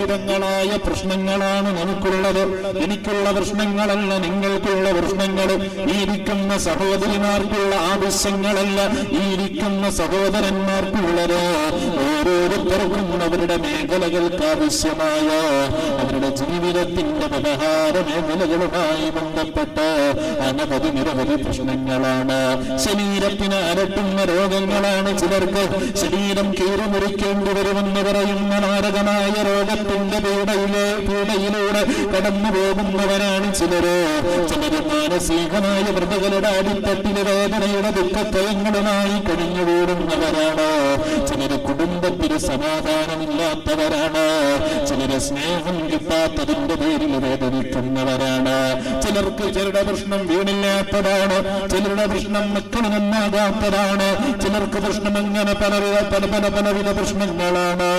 വിധങ്ങളായ പ്രശ്നങ്ങളാണ് നമുക്കുള്ളത്. എനിക്കുള്ള പ്രശ്നങ്ങളല്ല നിങ്ങൾക്കുള്ള പ്രശ്നങ്ങൾ ഈരിക്കുന്ന സഹോദരിമാർക്കുള്ള ആവശ്യങ്ങളല്ല ഈരിക്കുന്ന സഹോദരന്മാർക്കുള്ളത്. ഓരോരുത്തർക്കും അവരുടെ മേഖലകൾക്ക് ആവശ്യമായ അവരുടെ ജീവിതത്തിന്റെ വ്യവഹാര മേഖലകളുമായി ബന്ധപ്പെട്ട് അനവധി നിരവധി പ്രശ്നങ്ങളാണ്. ശരീരത്തിന് അരട്ടുന്ന രോഗങ്ങളാണ് ചിലർക്ക്. ശരീരം കീറുമുറിക്കേണ്ടി വരുമെന്ന് പറയുന്ന മാരകമായ രോഗത്തിന്റെ പീഡയിലെ പീഡയിലൂടെ കടന്നു പോകുന്നവരാണ് ചിലര്. ചിലര് മാനസികമായ വ്രതകളുടെ അടിത്തട്ടിലെ വേദനയുടെ ദുഃഖത്തയങ്ങളുമായി കഴിഞ്ഞുകൂടുന്നവരാണ് സമാധാനമില്ലാത്തവരാണ്. ചിലര് സ്നേഹം കിട്ടാത്തതിന്റെ പേരിൽ വേദനിക്കുന്നവരാണ് ചിലർക്ക് ചിലരുടെ പ്രശ്നം വീണില്ലാത്തതാണ്. ചിലരുടെ പ്രശ്നം മക്കൾ ചിലർക്ക് പ്രശ്നം എങ്ങനെ പല പല പല പലവിധ പ്രശ്നങ്ങളാണ്.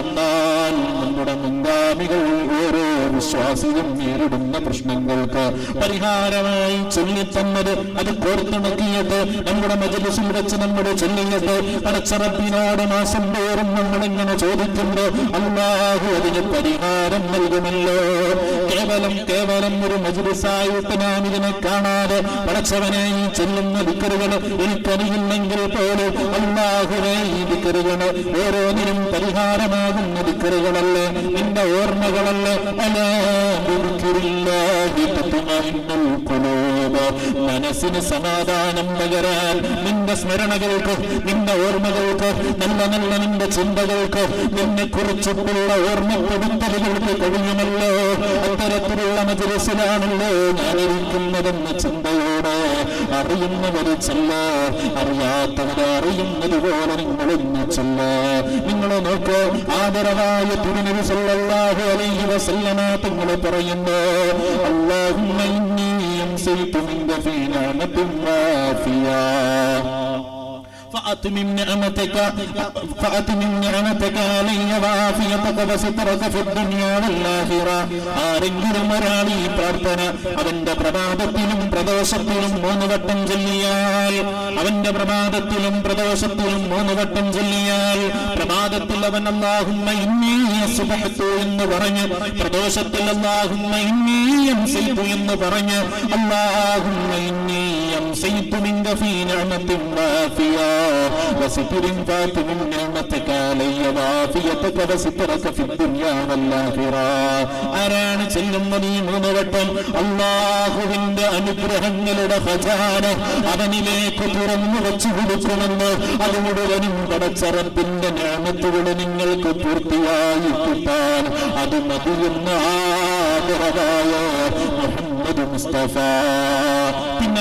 എന്നാൽ നമ്മുടെ മുൻഗാമികൾ ഓരോ വിശ്വാസിയും നേരിടുന്ന പ്രശ്നങ്ങൾക്ക് പരിഹാരമായി ചൊല്ലിത്തന്നത് അത് കോർത്തിണക്കിയത് നമ്മുടെ മജലിസിൽ വെച്ച് നമ്മുടെ ചൊല്ലിയത് അടച്ചറപ്പിനോട് മാസം തോറും നമ്മൾ ഇങ്ങനെ ചോദിക്കുന്നു അള്ളാഹു അതിന് പരിഹാരം നൽകുമല്ലോ. കേവലം കേവലം ഒരു മജുരസായിട്ട് നാം ഇതിനെ കാണാതെ പടച്ചവനെ ഈ ചെല്ലുന്ന വിക്കറുകൾ എനിക്കറിയില്ലെങ്കിൽ പോലും അള്ളാഹുവേ ഈ വിക്കറുകൾ ഓരോന്നിനും പരിഹാരമാകുന്ന വിക്കറുകളല്ലേ? നിന്റെ ഓർമ്മകളല്ലേ? അലാ ബിദിക്രില്ലാഹി തത്മഇന്നുൽ ഖുലൂബ് മനസ്സിന് സമാധാനം പകരാൻ നിന്റെ സ്മരണകൾക്ക് നിന്റെ ഓർമ്മകൾക്ക് നല്ല നല്ല നിന്റെ ചിന്തകൾക്ക് നിന്നെ കുറിച്ചിട്ടുള്ള ഓർമ്മപ്പെടുത്തലുകൾക്ക് കഴിയുമല്ലോ. അത്തരത്തിലുള്ള മജലിസിലാണല്ലോ ഞാൻ ഇരിക്കുന്നതെന്ന ചിന്തയോടെ അറിയുന്നവര് ചെല്ല. അറിയാത്തവരെ അറിയുന്നത് പോലെ നിങ്ങളൊന്ന് ചെല്ല. നിങ്ങളെ നോക്ക് ആദരവായ തിരുനബി സല്ലല്ലാഹു അലൈഹി വസല്ലമ തങ്ങൾ പറയുന്നു അല്ലാഹുമ്മ ഇന്നി അംസൈതു മിൻ ഫീ നഅമത്തിൻ വാഫിയ. فأتمم نعمتك فأتمم نعمتك علي وعافيتك وسترك في الدنيا والآخرة ആരെങ്കിലും ഒരാൾ ഈ പ്രാർത്ഥന അവന്റെ പ്രഭാതത്തിലും പ്രദോഷത്തിലും മൂന്ന് വട്ടം ചൊല്ലിയാൽ അവന്റെ പ്രഭാതത്തിലും പ്രദോഷത്തിലും മൂന്ന് വട്ടം ചൊല്ലിയാൽ പ്രഭാതത്തിൽ അവൻ അള്ളാഹുമ്മ ഇന്നീ സുബഹത്തു എന്ന് പറഞ്ഞ് പ്രദോഷത്തിൽ അള്ളാഹുമ്മ ഇന്നീ അംസൈതു എന്ന് പറഞ്ഞ് അള്ളാഹുമ്മ ഇന്നീ അംസൈതു മിൻക ഫീ നിഅമത്തിൻ വാഫിയ وستر فاتم نعمتك علي وعافيتك وسترك في الدنيا والآخرة ആരാണ് ചെല്ലുന്നത് ഈ മൂന്ന് വട്ടം അള്ളാഹുവിന്റെ അനുഗ്രഹങ്ങളുടെ ഖജാന അവനിലേക്ക് തുറന്നു വെച്ചു കൊടുക്കുമെന്ന് അത് മുഴുവനും പടച്ചറപ്പിന്റെ ഞാമത്തുകൾ നിങ്ങൾക്ക് പൂർത്തിയായി കിട്ടാൻ അത് മതിയെന്ന് ആദരവായ മുഹമ്മദ് മുസ്തഫ പിന്നെ